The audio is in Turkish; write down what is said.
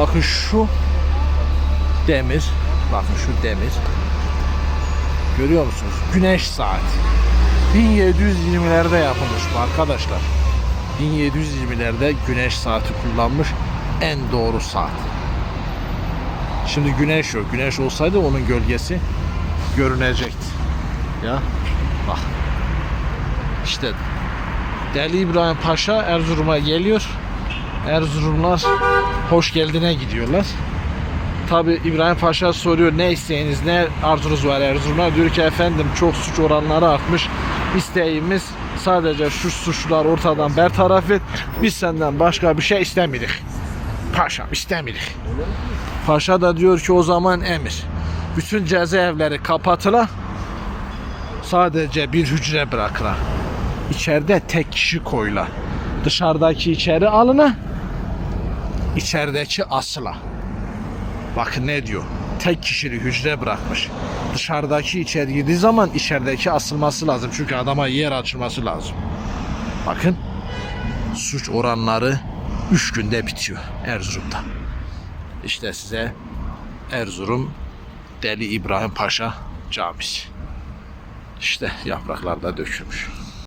Bakın şu demir. Bakın şu demir. Görüyor musunuz? Güneş saati. 1720'lerde yapılmış bu arkadaşlar. 1720'lerde güneş saati kullanmış en doğru saat. Şimdi güneş yok. Güneş olsaydı onun gölgesi görünecekti. Ya bak. İşte Deli İbrahim Paşa Erzurum'a geliyor. Erzurumlar hoş geldine gidiyorlar. Tabi İbrahim Paşa soruyor ne isteğiniz ne arzunuz var Erzurum'a? Diyor ki efendim çok suç oranları artmış. İsteğimiz sadece şu suçlar ortadan bertaraf et. Biz senden başka bir şey istemedik Paşam istemedik Paşa da diyor ki o zaman emir. Bütün cezaevleri kapatıla sadece bir hücre bırakıla. İçeride tek kişi koyula. Dışarıdaki içeri alına içerideki asıla Bakın ne diyor? Tek kişili hücre bırakmış. Dışarıdaki içeri girdiği zaman içerideki asılması lazım. Çünkü adama yer açılması lazım. Bakın suç oranları 3 günde bitiyor Erzurum'da. İşte size Erzurum Deli İbrahim Paşa Camisi. İşte yapraklarda dökülmüş.